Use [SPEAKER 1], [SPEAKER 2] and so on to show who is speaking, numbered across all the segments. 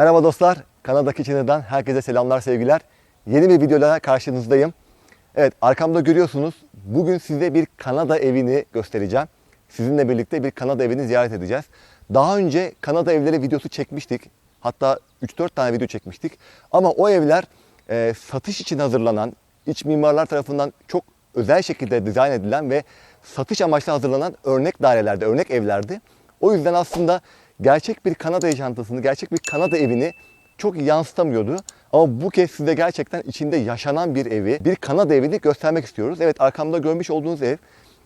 [SPEAKER 1] Merhaba dostlar, Kanada Kitchen'dan herkese selamlar sevgiler. Yeni bir videoyla karşınızdayım. Evet, arkamda görüyorsunuz. Bugün size bir Kanada evini göstereceğim. Sizinle birlikte bir Kanada evini ziyaret edeceğiz. Daha önce Kanada evleri videosu çekmiştik. Hatta 3-4 tane video çekmiştik. Ama o evler e, satış için hazırlanan, iç mimarlar tarafından çok özel şekilde dizayn edilen ve satış amaçlı hazırlanan örnek dairelerde, örnek evlerdi. O yüzden aslında gerçek bir Kanada yaşantısını, gerçek bir Kanada evini çok yansıtamıyordu. Ama bu kez size gerçekten içinde yaşanan bir evi, bir Kanada evini göstermek istiyoruz. Evet arkamda görmüş olduğunuz ev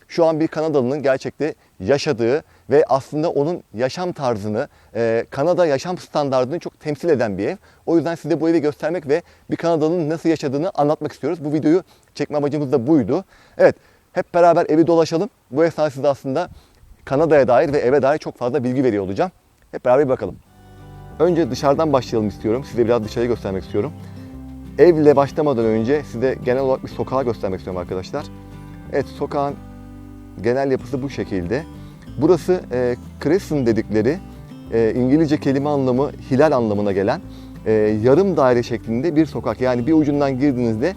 [SPEAKER 1] şu an bir Kanadalı'nın gerçekte yaşadığı ve aslında onun yaşam tarzını, e, Kanada yaşam standartını çok temsil eden bir ev. O yüzden size bu evi göstermek ve bir Kanadalı'nın nasıl yaşadığını anlatmak istiyoruz. Bu videoyu çekme amacımız da buydu. Evet, hep beraber evi dolaşalım. Bu esnada size aslında Kanada'ya dair ve eve dair çok fazla bilgi veriyor olacağım. Hep beraber bakalım. Önce dışarıdan başlayalım istiyorum. Size biraz dışarıyı göstermek istiyorum. Evle başlamadan önce size genel olarak bir sokağı göstermek istiyorum arkadaşlar. Evet sokağın genel yapısı bu şekilde. Burası e, Crescent dedikleri e, İngilizce kelime anlamı hilal anlamına gelen e, yarım daire şeklinde bir sokak. Yani bir ucundan girdiğinizde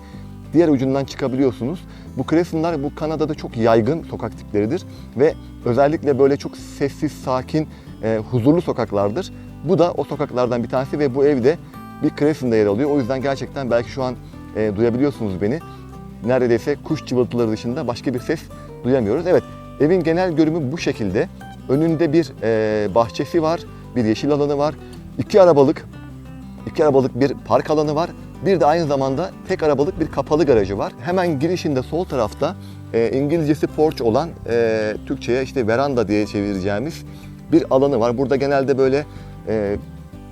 [SPEAKER 1] diğer ucundan çıkabiliyorsunuz. Bu Crescent'lar bu Kanada'da çok yaygın sokak tipleridir ve özellikle böyle çok sessiz, sakin, e, huzurlu sokaklardır. Bu da o sokaklardan bir tanesi ve bu evde bir Crescent'da yer alıyor. O yüzden gerçekten belki şu an e, duyabiliyorsunuz beni. Neredeyse kuş cıvıltıları dışında başka bir ses duyamıyoruz. Evet, evin genel görünümü bu şekilde. Önünde bir e, bahçesi var, bir yeşil alanı var. iki arabalık, iki arabalık bir park alanı var. Bir de aynı zamanda tek arabalık bir kapalı garajı var. Hemen girişinde sol tarafta e, İngilizcesi porch olan e, Türkçe'ye işte veranda diye çevireceğimiz bir alanı var. Burada genelde böyle e,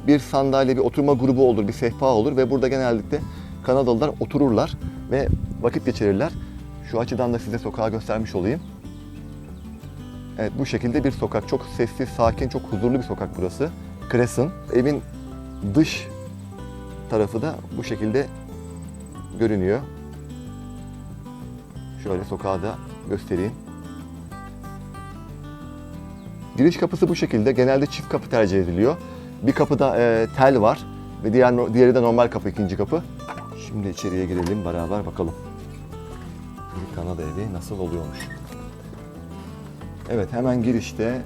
[SPEAKER 1] bir sandalye, bir oturma grubu olur, bir sehpa olur ve burada genellikle Kanadalılar otururlar ve vakit geçirirler. Şu açıdan da size sokağı göstermiş olayım. Evet bu şekilde bir sokak. Çok sessiz, sakin, çok huzurlu bir sokak burası. Crescent. Evin dış tarafı da bu şekilde görünüyor. Şöyle sokağı da göstereyim. Giriş kapısı bu şekilde. Genelde çift kapı tercih ediliyor. Bir kapıda e, tel var ve diğer diğeri de normal kapı, ikinci kapı. Şimdi içeriye girelim beraber bakalım. Bir Kanada evi nasıl oluyormuş. Evet hemen girişte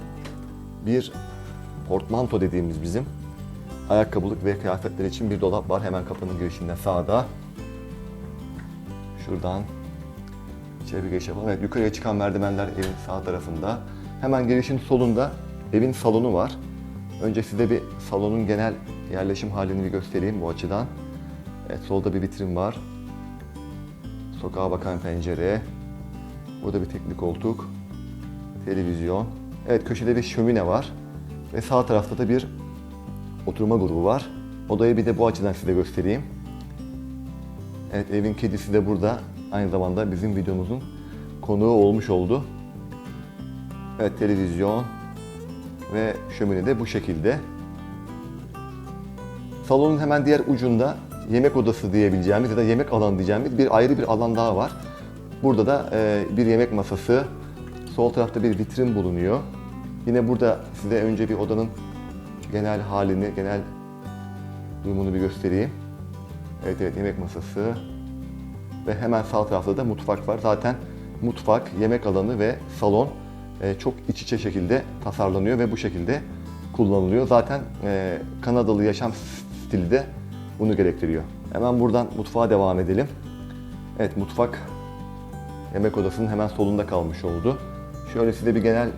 [SPEAKER 1] bir portmanto dediğimiz bizim ayakkabılık ve kıyafetler için bir dolap var. Hemen kapının girişinde sağda. Şuradan içeri bir giriş. Evet yukarıya çıkan merdivenler evin sağ tarafında. Hemen girişin solunda evin salonu var. Önce size bir salonun genel yerleşim halini bir göstereyim bu açıdan. Evet solda bir vitrin var. Sokağa bakan pencere. Burada bir tekli koltuk. Televizyon. Evet köşede bir şömine var. Ve sağ tarafta da bir oturma grubu var. Odayı bir de bu açıdan size göstereyim. Evet evin kedisi de burada. Aynı zamanda bizim videomuzun konuğu olmuş oldu. Evet televizyon ve şömine de bu şekilde. Salonun hemen diğer ucunda yemek odası diyebileceğimiz ya da yemek alanı diyeceğimiz bir ayrı bir alan daha var. Burada da e, bir yemek masası, sol tarafta bir vitrin bulunuyor. Yine burada size önce bir odanın genel halini, genel durumunu bir göstereyim. Evet evet yemek masası ve hemen sağ tarafta da mutfak var. Zaten mutfak, yemek alanı ve salon çok iç içe şekilde tasarlanıyor ve bu şekilde kullanılıyor. Zaten e, Kanadalı yaşam stili de bunu gerektiriyor. Hemen buradan mutfağa devam edelim. Evet mutfak yemek odasının hemen solunda kalmış oldu. Şöyle size bir genel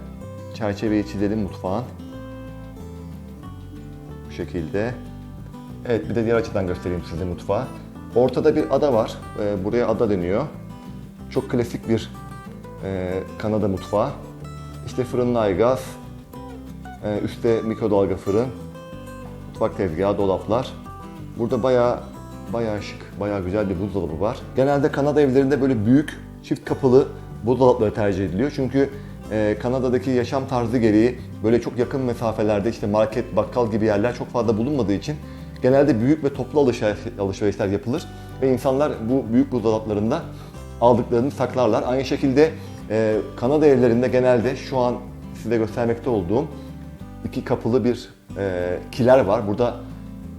[SPEAKER 1] çerçeveyi çizelim mutfağın. Bu şekilde. Evet bir de diğer açıdan göstereyim size mutfağı. Ortada bir ada var. E, buraya ada deniyor. Çok klasik bir e, Kanada mutfağı. İşte fırınlı aygaz, e, üstte mikrodalga fırın, mutfak tezgahı, dolaplar. Burada bayağı bayağı şık, bayağı güzel bir buzdolabı var. Genelde Kanada evlerinde böyle büyük, çift kapılı buzdolapları tercih ediliyor. Çünkü e, Kanada'daki yaşam tarzı gereği böyle çok yakın mesafelerde işte market, bakkal gibi yerler çok fazla bulunmadığı için genelde büyük ve toplu alışveriş, alışverişler yapılır ve insanlar bu büyük buzdolaplarında aldıklarını saklarlar. Aynı şekilde e, Kanada evlerinde genelde şu an size göstermekte olduğum iki kapılı bir e, kiler var. Burada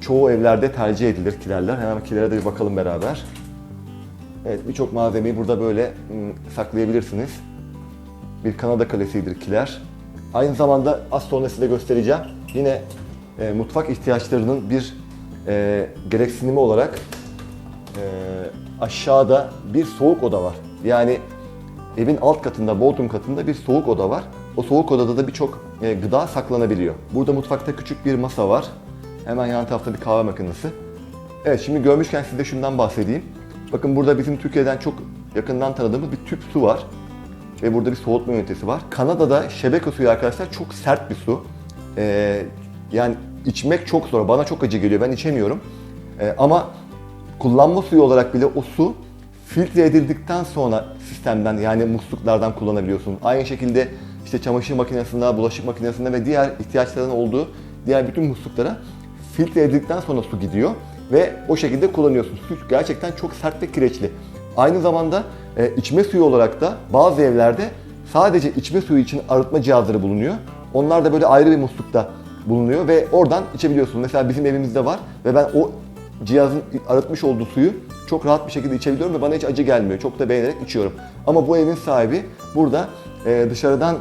[SPEAKER 1] çoğu evlerde tercih edilir kilerler. Hemen kilere de bir bakalım beraber. Evet birçok malzemeyi burada böyle saklayabilirsiniz. Bir Kanada kalesidir kiler. Aynı zamanda az sonra size göstereceğim. Yine e, mutfak ihtiyaçlarının bir e, gereksinimi olarak e, aşağıda bir soğuk oda var. Yani evin alt katında, bodrum katında bir soğuk oda var. O soğuk odada da birçok e, gıda saklanabiliyor. Burada mutfakta küçük bir masa var. Hemen yan tarafta bir kahve makinesi. Evet şimdi görmüşken size şundan bahsedeyim. Bakın burada bizim Türkiye'den çok yakından tanıdığımız bir tüp su var. Ve burada bir soğutma ünitesi var. Kanada'da şebeke suyu arkadaşlar çok sert bir su. Ee, yani içmek çok zor. Bana çok acı geliyor. Ben içemiyorum. Ee, ama kullanma suyu olarak bile o su filtre edildikten sonra sistemden yani musluklardan kullanabiliyorsun. Aynı şekilde işte çamaşır makinesinde, bulaşık makinesinde ve diğer ihtiyaçların olduğu diğer bütün musluklara filtre edildikten sonra su gidiyor ve o şekilde kullanıyorsun. Su gerçekten çok sert ve kireçli. Aynı zamanda e, içme suyu olarak da bazı evlerde sadece içme suyu için arıtma cihazları bulunuyor. Onlar da böyle ayrı bir muslukta bulunuyor ve oradan içebiliyorsun. Mesela bizim evimizde var ve ben o cihazın arıtmış olduğu suyu çok rahat bir şekilde içebiliyorum ve bana hiç acı gelmiyor. Çok da beğenerek içiyorum. Ama bu evin sahibi burada e, dışarıdan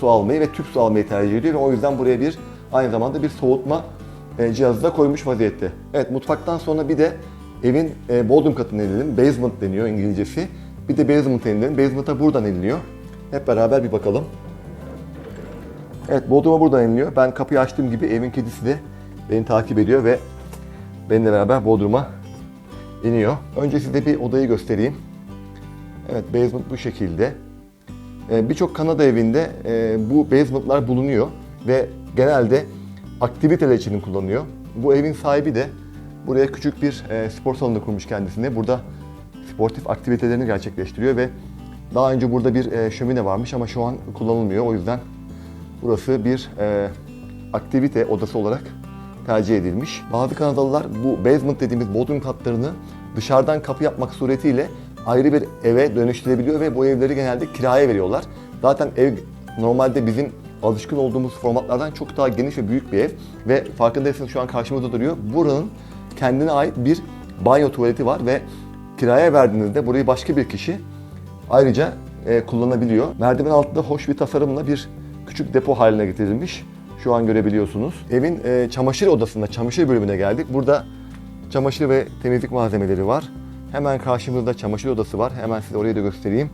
[SPEAKER 1] su almayı ve tüp su almayı tercih ediyor ve o yüzden buraya bir aynı zamanda bir soğutma e, cihazı da koymuş vaziyette. Evet mutfaktan sonra bir de evin e, bodrum katına inelim. Basement deniyor İngilizcesi. Bir de basement'a inelim. Basement'a buradan iniliyor. Hep beraber bir bakalım. Evet bodruma buradan iniliyor. Ben kapıyı açtığım gibi evin kedisi de beni takip ediyor ve benimle beraber bodruma iniyor. Önce size bir odayı göstereyim. Evet basement bu şekilde. Ee, Birçok Kanada evinde e, bu basement'lar bulunuyor ve genelde aktiviteler için kullanılıyor. Bu evin sahibi de buraya küçük bir e, spor salonu kurmuş kendisine. Burada sportif aktivitelerini gerçekleştiriyor ve daha önce burada bir e, şömine varmış ama şu an kullanılmıyor. O yüzden burası bir aktivite odası olarak tercih edilmiş. Bazı Kanadalılar bu basement dediğimiz bodrum katlarını dışarıdan kapı yapmak suretiyle ayrı bir eve dönüştürebiliyor ve bu evleri genelde kiraya veriyorlar. Zaten ev normalde bizim alışkın olduğumuz formatlardan çok daha geniş ve büyük bir ev ve farkındaysanız şu an karşımızda duruyor. Buranın kendine ait bir banyo tuvaleti var ve kiraya verdiğinizde burayı başka bir kişi ayrıca e, kullanabiliyor. Merdiven altında hoş bir tasarımla bir küçük depo haline getirilmiş. Şu an görebiliyorsunuz. Evin e, çamaşır odasında, çamaşır bölümüne geldik. Burada çamaşır ve temizlik malzemeleri var. Hemen karşımızda çamaşır odası var. Hemen size orayı da göstereyim.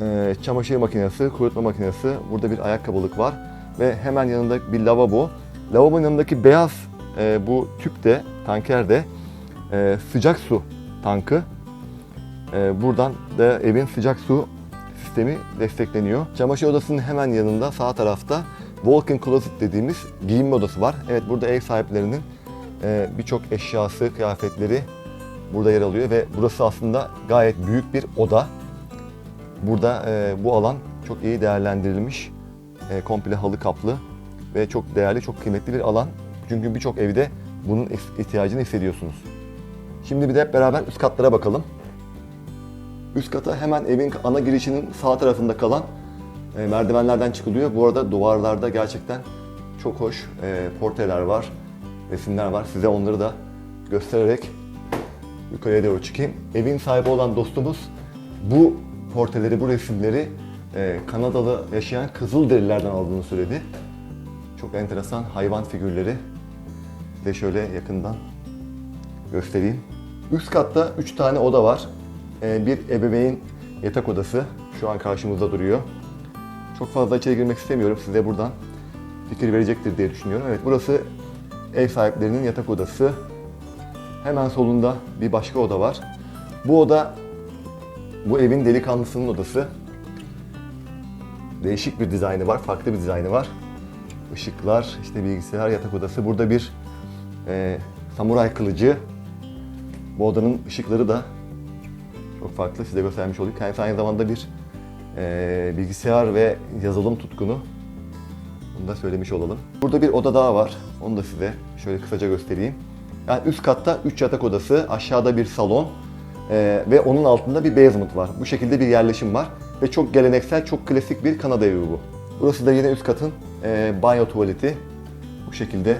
[SPEAKER 1] E, çamaşır makinesi, kurutma makinesi. Burada bir ayakkabılık var. Ve hemen yanında bir lavabo. Lavabonun yanındaki beyaz e, bu tüp de, tanker de e, sıcak su tankı. E, buradan da evin sıcak su sistemi destekleniyor. Çamaşır odasının hemen yanında sağ tarafta walk-in closet dediğimiz giyinme odası var. Evet burada ev sahiplerinin e, birçok eşyası, kıyafetleri burada yer alıyor ve burası aslında gayet büyük bir oda. Burada e, bu alan çok iyi değerlendirilmiş. E, komple halı kaplı ve çok değerli, çok kıymetli bir alan. Çünkü birçok evde bunun ihtiyacını hissediyorsunuz. Şimdi bir de hep beraber üst katlara bakalım. Üst kata hemen evin ana girişinin sağ tarafında kalan e, merdivenlerden çıkılıyor. Bu arada duvarlarda gerçekten çok hoş e, portreler var, resimler var. Size onları da göstererek yukarıya doğru çıkayım. Evin sahibi olan dostumuz bu portreleri, bu resimleri e, Kanadalı yaşayan Kızılderililerden aldığını söyledi. Çok enteresan hayvan figürleri. Size şöyle yakından göstereyim. Üst katta 3 tane oda var. Ee, bir ebeveyn yatak odası şu an karşımızda duruyor. Çok fazla içeri girmek istemiyorum. Size buradan fikir verecektir diye düşünüyorum. Evet burası ev sahiplerinin yatak odası. Hemen solunda bir başka oda var. Bu oda bu evin delikanlısının odası. Değişik bir dizaynı var, farklı bir dizaynı var. Işıklar, işte bilgisayar, yatak odası. Burada bir e, samuray kılıcı. Bu odanın ışıkları da çok farklı. Size göstermiş olayım. Kendisi aynı zamanda bir e, bilgisayar ve yazılım tutkunu. Bunu da söylemiş olalım. Burada bir oda daha var. Onu da size şöyle kısaca göstereyim. Yani üst katta 3 yatak odası, aşağıda bir salon e, ve onun altında bir basement var. Bu şekilde bir yerleşim var. Ve çok geleneksel, çok klasik bir Kanada evi bu. Burası da yine üst katın e, banyo tuvaleti. Bu şekilde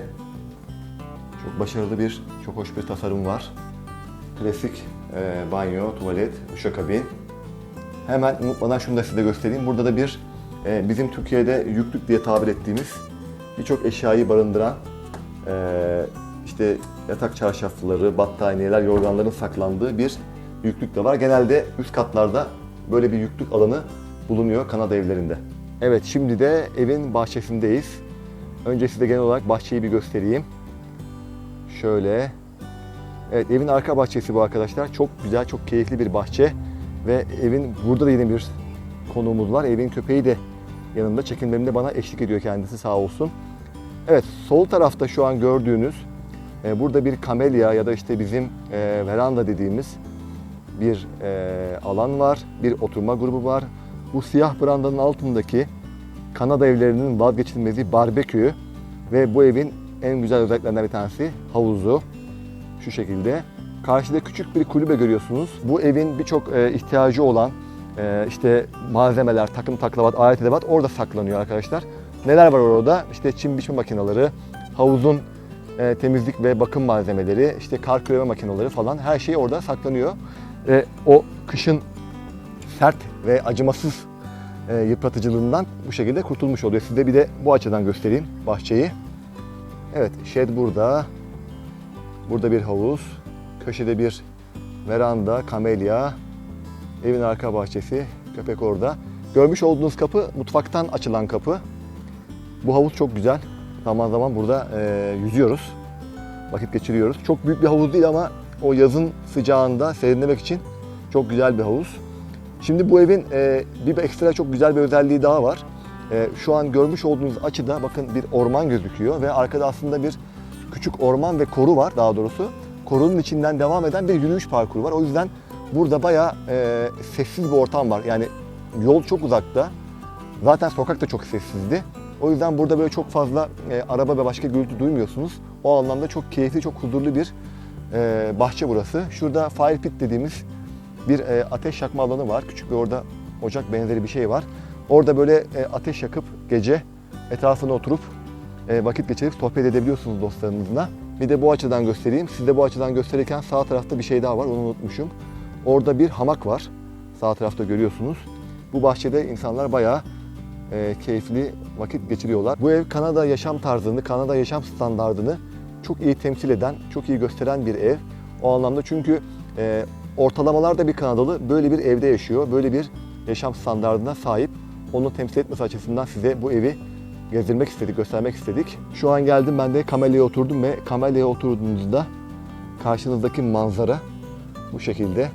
[SPEAKER 1] başarılı bir, çok hoş bir tasarım var. Klasik e, banyo, tuvalet, duşakabin. Hemen unutmadan şunu da size göstereyim. Burada da bir e, bizim Türkiye'de yüklük diye tabir ettiğimiz birçok eşyayı barındıran e, işte yatak çarşafları, battaniyeler, yorganların saklandığı bir yüklük de var. Genelde üst katlarda böyle bir yüklük alanı bulunuyor Kanada evlerinde. Evet şimdi de evin bahçesindeyiz. Önce size genel olarak bahçeyi bir göstereyim. Şöyle. Evet evin arka bahçesi bu arkadaşlar. Çok güzel, çok keyifli bir bahçe. Ve evin burada da yine bir konuğumuz var. Evin köpeği de yanımda. Çekimlerimde bana eşlik ediyor kendisi sağ olsun. Evet sol tarafta şu an gördüğünüz e, burada bir kamelya ya da işte bizim e, veranda dediğimiz bir e, alan var. Bir oturma grubu var. Bu siyah brandanın altındaki Kanada evlerinin vazgeçilmezi barbekü ve bu evin en güzel özelliklerinden bir tanesi havuzu. Şu şekilde. Karşıda küçük bir kulübe görüyorsunuz. Bu evin birçok e, ihtiyacı olan e, işte malzemeler, takım taklavat, alet edevat orada saklanıyor arkadaşlar. Neler var orada? İşte çim biçme makineleri, havuzun e, temizlik ve bakım malzemeleri, işte kar küreme makineleri falan her şey orada saklanıyor. O kışın sert ve acımasız yıpratıcılığından bu şekilde kurtulmuş oluyor. Size bir de bu açıdan göstereyim bahçeyi. Evet, shed burada. Burada bir havuz. Köşede bir veranda, kamelya. Evin arka bahçesi, köpek orada. Görmüş olduğunuz kapı mutfaktan açılan kapı. Bu havuz çok güzel. Zaman zaman burada e, yüzüyoruz. Vakit geçiriyoruz. Çok büyük bir havuz değil ama o yazın sıcağında serinlemek için çok güzel bir havuz. Şimdi bu evin e, bir ekstra çok güzel bir özelliği daha var. E, şu an görmüş olduğunuz açıda bakın bir orman gözüküyor ve arkada aslında bir küçük orman ve koru var daha doğrusu. Korunun içinden devam eden bir yürüyüş parkuru var. O yüzden burada bayağı e, sessiz bir ortam var. Yani yol çok uzakta. Zaten sokak da çok sessizdi. O yüzden burada böyle çok fazla e, araba ve başka gürültü duymuyorsunuz. O anlamda çok keyifli, çok huzurlu bir e, bahçe burası. Şurada fire pit dediğimiz bir e, ateş yakma alanı var. Küçük bir orada ocak benzeri bir şey var. Orada böyle e, ateş yakıp gece etrafına oturup e, vakit geçirip sohbet edebiliyorsunuz dostlarınızla. Bir de bu açıdan göstereyim. Size bu açıdan gösterirken sağ tarafta bir şey daha var. Onu unutmuşum. Orada bir hamak var. Sağ tarafta görüyorsunuz. Bu bahçede insanlar bayağı e, keyifli vakit geçiriyorlar. Bu ev Kanada yaşam tarzını, Kanada yaşam standartını çok iyi temsil eden, çok iyi gösteren bir ev. O anlamda çünkü e, ortalamalarda bir Kanadalı böyle bir evde yaşıyor, böyle bir yaşam standartına sahip. Onu temsil etmesi açısından size bu evi gezdirmek istedik, göstermek istedik. Şu an geldim ben de kamelyaya oturdum ve kamelyaya oturduğunuzda karşınızdaki manzara bu şekilde.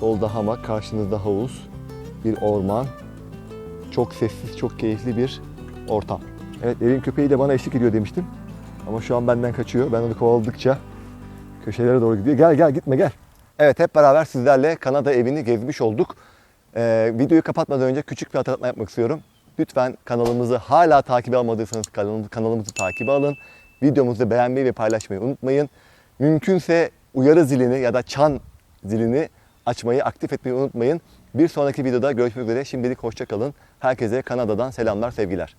[SPEAKER 1] Solda hamak, karşınızda havuz, bir orman, çok sessiz, çok keyifli bir ortam. Evet evin köpeği de bana eşlik ediyor demiştim. Ama şu an benden kaçıyor. Ben onu kovaladıkça köşelere doğru gidiyor. Gel gel gitme gel. Evet hep beraber sizlerle Kanada evini gezmiş olduk. Ee, videoyu kapatmadan önce küçük bir hatırlatma yapmak istiyorum. Lütfen kanalımızı hala takip almadıysanız kanalımızı, takip alın. Videomuzu beğenmeyi ve paylaşmayı unutmayın. Mümkünse uyarı zilini ya da çan zilini açmayı, aktif etmeyi unutmayın. Bir sonraki videoda görüşmek üzere. Şimdilik hoşça kalın. Herkese Kanada'dan selamlar, sevgiler.